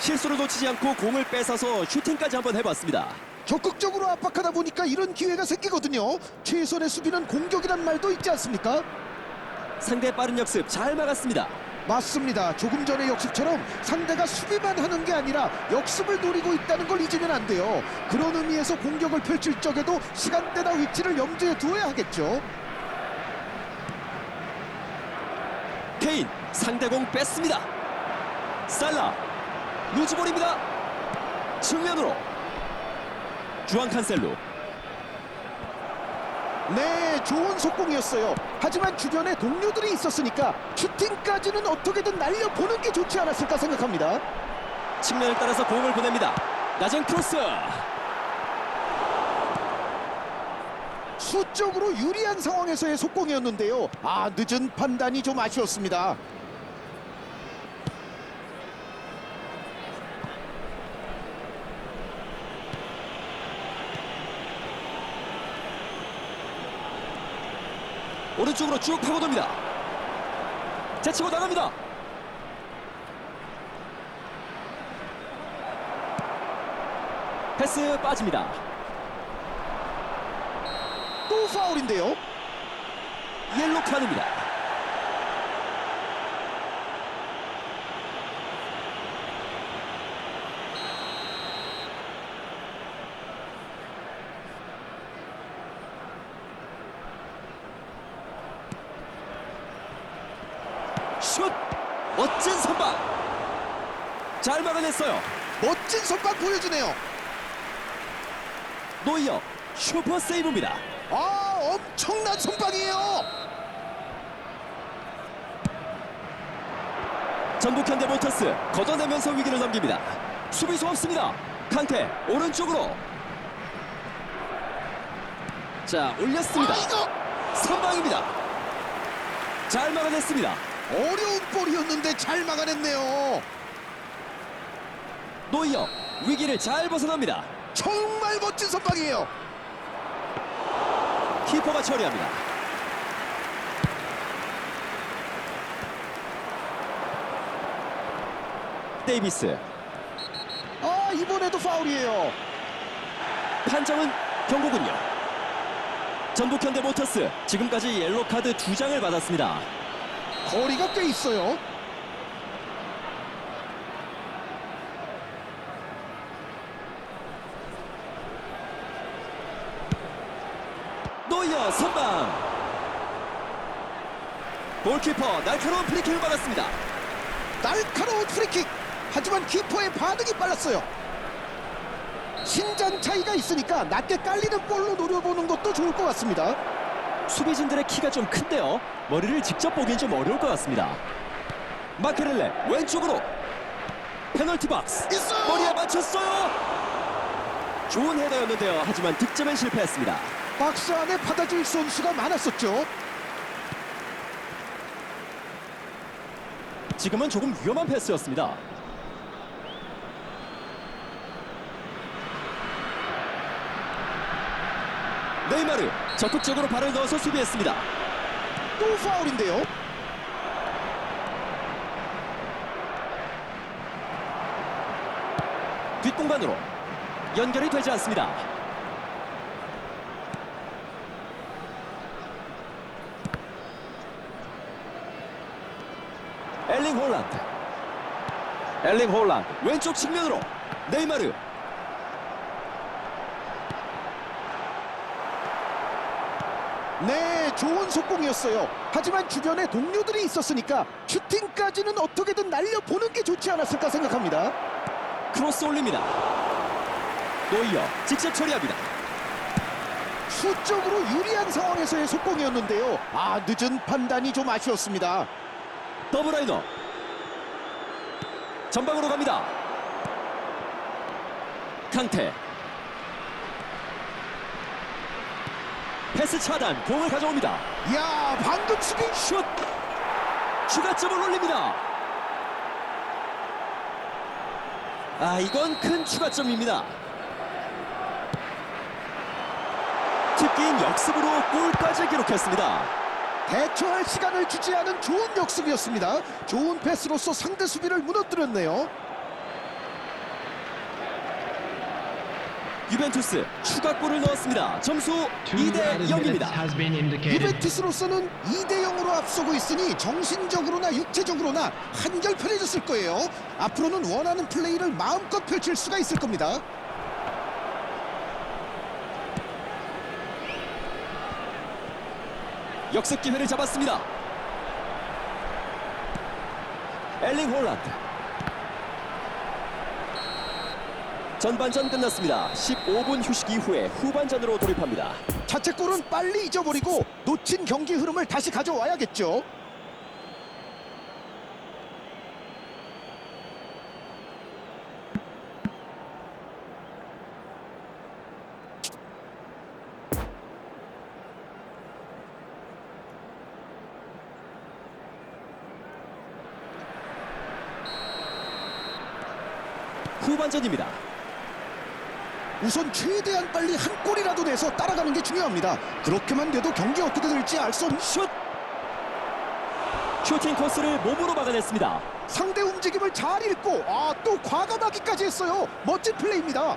실수를 놓치지 않고 공을 뺏어서 슈팅까지 한번 해봤습니다. 적극적으로 압박하다 보니까 이런 기회가 생기거든요. 최선의 수비는 공격이란 말도 있지 않습니까? 상대 빠른 역습 잘 막았습니다. 맞습니다. 조금 전의 역습처럼 상대가 수비만 하는 게 아니라 역습을 노리고 있다는 걸 잊으면 안 돼요. 그런 의미에서 공격을 펼칠 적에도 시간대나 위치를 염두에 두어야 하겠죠. 케인 상대공 뺐습니다. 살라 루즈볼입니다. 측면으로 주앙 칸셀루 네, 좋은 속공이었어요. 하지만 주변에 동료들이 있었으니까 슈팅까지는 어떻게든 날려보는 게 좋지 않았을까 생각합니다. 측면을 따라서 공을 보냅니다. 낮은 크로스 수적으로 유리한 상황에서의 속공이었는데요. 아, 늦은 판단이 좀 아쉬웠습니다. 오른쪽으로 쭉 파고듭니다. 제치고 나갑니다. 패스 빠집니다. 또 파울인데요. 옐로 카드입니다. 슛! 멋진 선방! 잘 막아냈어요. 멋진 선방 보여주네요. 노이어 슈퍼 세이브입니다. 아, 엄청난 선방이에요. 전북 현대 모터스 걷어내면서 위기를 넘깁니다. 수비수 없습니다. 칸테 오른쪽으로. 자 올렸습니다. 아, 선방입니다. 잘 막아냈습니다. 어려운 볼이었는데 잘 막아냈네요. 노이어 위기를 잘 벗어납니다. 정말 멋진 선방이에요. 키퍼가 처리합니다. 데이비스 아, 이번에도 파울이에요. 판정은 경고군요. 전북 현대 모터스 지금까지 옐로 카드 두 장을 받았습니다. 거리가 꽤 있어요. 노이어 선방 골키퍼 날카로운 프리킥을 받았습니다. 날카로운 프리킥. 하지만 키퍼의 반응이 빨랐어요. 신장 차이가 있으니까 낮게 깔리는 볼로 노려보는 것도 좋을 것 같습니다. 수비진들의 키가 좀 큰데요. 머리를 직접 보기엔 좀 어려울 것 같습니다. 마케렐레 왼쪽으로 페널티 박스 있어요. 머리에 맞췄어요. 좋은 헤더였는데요. 하지만 득점엔 실패했습니다. 박스 안에 받아줄 선수가 많았었죠. 지금은 조금 위험한 패스였습니다. 네이마르 적극적으로 발을 넣어서 수비했습니다. 또 파울인데요. 뒷공간으로 연결이 되지 않습니다. 엘링 홀란드 엘링 홀란드 왼쪽 측면으로 네이마르 네, 좋은 속공이었어요. 하지만 주변에 동료들이 있었으니까 슈팅까지는 어떻게든 날려보는 게 좋지 않았을까 생각합니다. 크로스 올립니다. 노이어 직접 처리합니다. 수적으로 유리한 상황에서의 속공이었는데요. 아, 늦은 판단이 좀 아쉬웠습니다. 더블라이너 전방으로 갑니다. 캉테 패스 차단 공을 가져옵니다. 이야, 방금 수비 슛 추가점을 올립니다. 아 이건 큰 추가점입니다. 특기인 역습으로 골까지 기록했습니다. 대처할 시간을 주지 않은 좋은 역습이었습니다. 좋은 패스로서 상대 수비를 무너뜨렸네요. 유벤투스 추가골을 넣었습니다. 점수 2대 0입니다. 유벤투스로서는 2대 0으로 앞서고 있으니 정신적으로나 육체적으로나 한결 편해졌을 거예요. 앞으로는 원하는 플레이를 마음껏 펼칠 수가 있을 겁니다. 역습 기회를 잡았습니다. 엘링 홀란드. 전반전 끝났습니다. 15분 휴식 이후에 후반전으로 돌입합니다. 자책골은 빨리 잊어버리고 놓친 경기 흐름을 다시 가져와야겠죠. 전입니다. 우선 최대한 빨리 한 골이라도 내서 따라가는 게 중요합니다. 그렇게만 돼도 경기 어떻게 될지 알 수 없는 슛! 슈팅 코스를 몸으로 막아냈습니다. 상대 움직임을 잘 읽고 아 또 과감하기까지 했어요. 멋진 플레이입니다.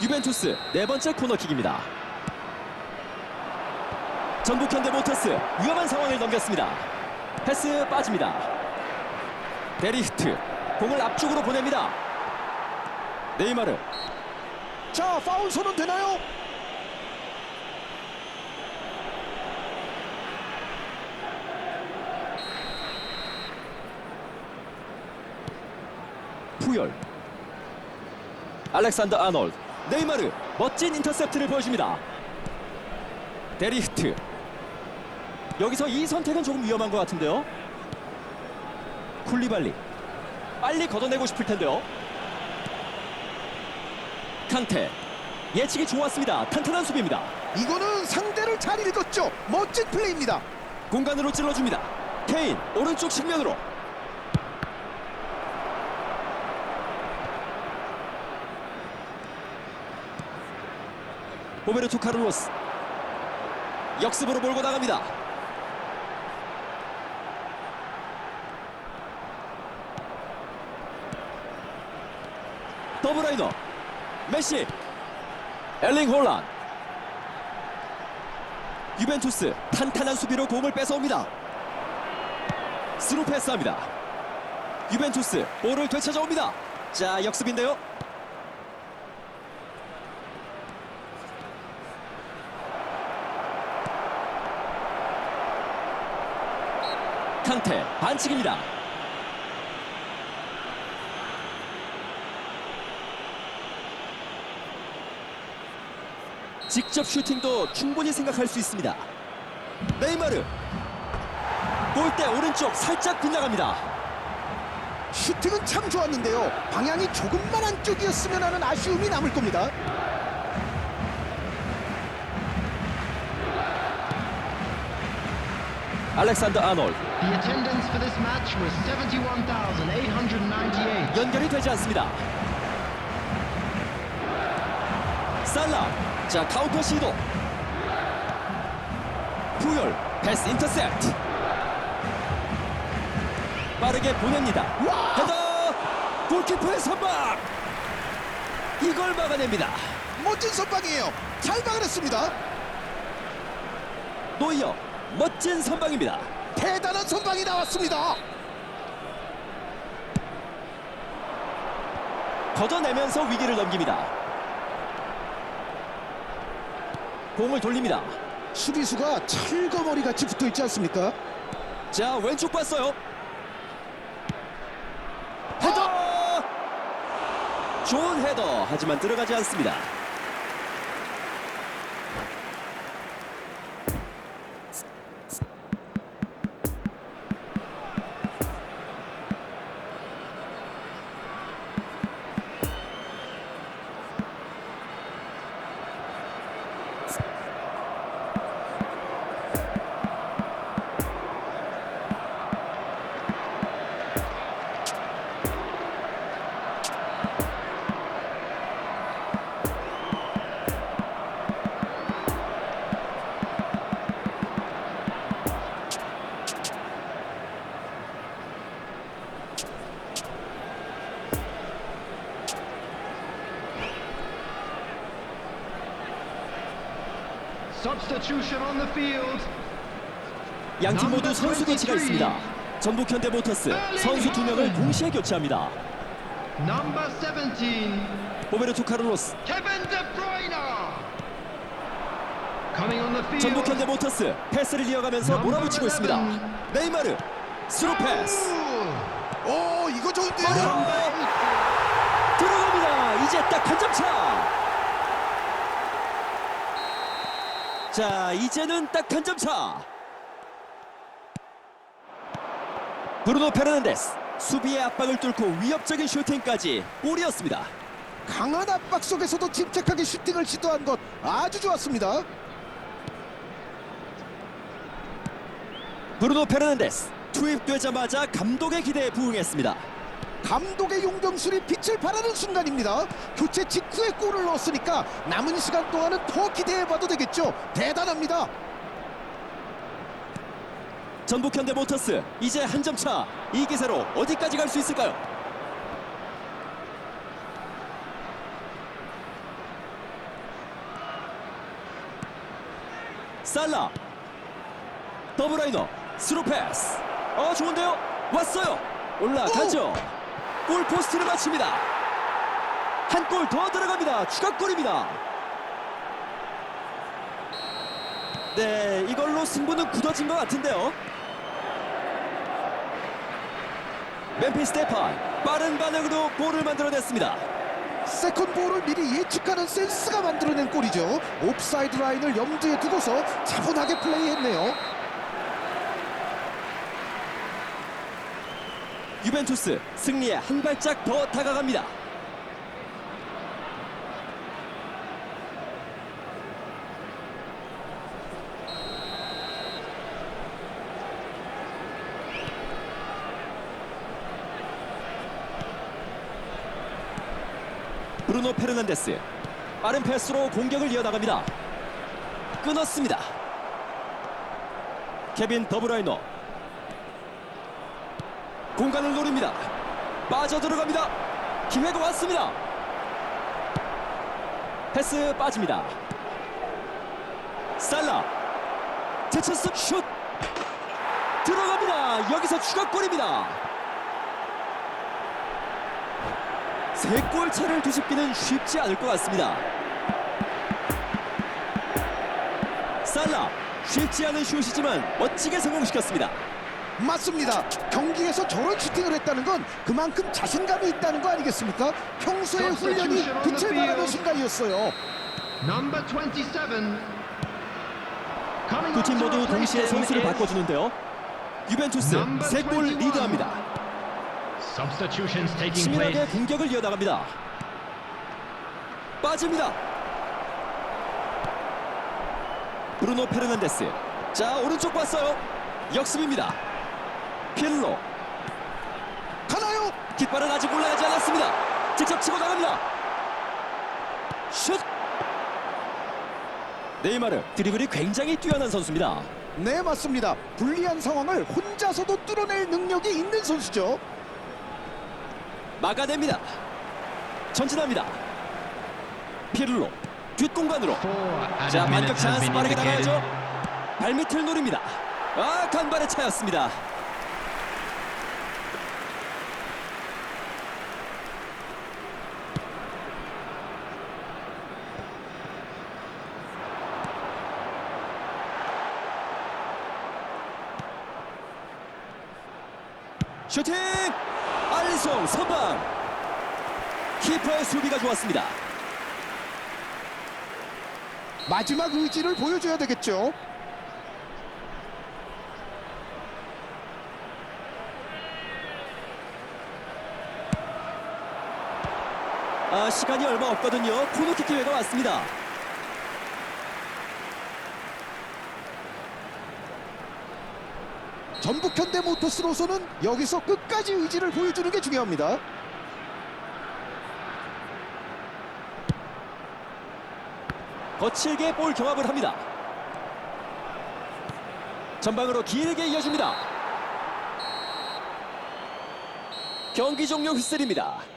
유벤투스 네 번째 코너킥입니다. 전북 현대 모터스 위험한 상황을 넘겼습니다. 패스 빠집니다. 베리히트 공을 앞쪽으로 보냅니다. 네이마르 자 파울 선언 되나요? 푸열 알렉산더 아놀드 네이마르 멋진 인터셉트를 보여줍니다. 데리히트 여기서 이 선택은 조금 위험한 것 같은데요. 쿨리발리 빨리 걷어내고 싶을 텐데요. 칸테 예측이 좋았습니다. 탄탄한 수비입니다. 이거는 상대를 잘 읽었죠. 멋진 플레이입니다. 공간으로 찔러줍니다. 케인 오른쪽 측면으로 호베르토 카를로스 역습으로 몰고 나갑니다. 더블라이너 메시 엘링 홀란 유벤투스 탄탄한 수비로 공을 뺏어옵니다. 스루 패스합니다. 유벤투스 볼을 되찾아옵니다. 자 역습인데요. 칸테 반칙입니다. 직접 슈팅도 충분히 생각할 수 있습니다. 네이마르 골대 오른쪽 살짝 빗나갑니다. 슈팅은 참 좋았는데요. 방향이 조금만 안쪽이었으면 하는 아쉬움이 남을 겁니다. 알렉산더 아놀드 The attendance for this match was 71,898. 연결이 되지 않습니다. 살라 자 카운터 시도 푸열 패스 인터셉트 빠르게 보냅니다. 와! 헤더 골키퍼의 선방 이걸 막아냅니다. 멋진 선방이에요. 잘 막아냈습니다. 노이어 멋진 선방입니다. 대단한 선방이 나왔습니다. 걷어내면서 위기를 넘깁니다. 공을 돌립니다. 수비수가 철거머리 같이 붙어 있지 않습니까? 자 왼쪽 봤어요. 헤더 좋은 헤더 하지만 들어가지 않습니다. 양팀 모두 선수 교체가 있습니다. 전북 현대 모터스 선수 두 명을 동시에 교체합니다. Number 17, 로베르토 카를로스. 전북 현대 모터스 패스를 이어가면서 몰아붙이고 있습니다. 네이마르 스루 패스 오 이거 좋은데요. 들어갑니다. 이제 딱 한 점 차. 자, 이제는 딱 한 점 차. 브루노 페르난데스 수비의 압박을 뚫고 위협적인 슈팅까지 골이었습니다. 강한 압박 속에서도 침착하게 슈팅을 시도한 것 아주 좋았습니다. 브루노 페르난데스 투입되자마자 감독의 기대에 부응했습니다. 감독의 용병술이 빛을 발하는 순간입니다. 교체 직후에 골을 넣었으니까 남은 시간 동안은 더 기대해봐도 되겠죠. 대단합니다. 전북 현대 모터스 이제 한 점 차. 이 기세로 어디까지 갈 수 있을까요? 살라 더블라이너 스루 패스 어 좋은데요 왔어요 올라가죠 골 포스트를 맞춥니다. 한 골 더 들어갑니다. 추가골입니다. 네 이걸로 승부는 굳어진 것 같은데요. 멤피스 데파이 빠른 반응으로 골을 만들어냈습니다. 세컨 볼을 미리 예측하는 센스가 만들어낸 골이죠. 옵사이드 라인을 염두에 두고서 차분하게 플레이했네요. 유벤투스 승리에 한 발짝 더 다가갑니다. 브루노 페르난데스 빠른 패스로 공격을 이어나갑니다. 끊었습니다. 케빈 더브라이너 공간을 노립니다. 빠져 들어갑니다. 기회가 왔습니다. 패스 빠집니다. 살라 제쳐스 슛 들어갑니다. 여기서 추가골입니다. 세 골 차를 뒤집기는 쉽지 않을 것 같습니다. 살라 쉽지 않은 슛이지만 멋지게 성공시켰습니다. 맞습니다. 경기에서 저런 슈팅을 했다는 건 그만큼 자신감이 있다는 거 아니겠습니까? 평소의 훈련이 빛을 발하는 순간이었어요. Number 27. Coming 두팀 모두 동시에 선수를 바꿔주는데요. 유벤투스 세골 21. 리드합니다. Substitutions taking 치밀하게 place. 공격을 이어나갑니다. 빠집니다. 브루노 페르난데스. 자 오른쪽 봤어요. 역습입니다. 필로 가나요? 깃발은 아직 올라가지 않았습니다. 직접 치고 나갑니다. 슛. 네이마르 드리블이 굉장히 뛰어난 선수입니다. 네 맞습니다. 불리한 상황을 혼자서도 뚫어낼 능력이 있는 선수죠. 막아냅니다. 전진합니다. 피를로 뒷공간으로 자 반격 찬스 빠르게. 나가야죠. 발밑을 노립니다. 아 간발의 차였습니다. 슈팅! 알리송 선방! 키퍼의 수비가 좋았습니다. 마지막 의지를 보여줘야 되겠죠. 아, 시간이 얼마 없거든요. 코너킥 기회가 왔습니다. 전북 현대 모터스로서는 여기서 끝까지 의지를 보여주는 게 중요합니다. 거칠게 볼 경합을 합니다. 전방으로 길게 이어줍니다. 경기 종료 휘슬입니다.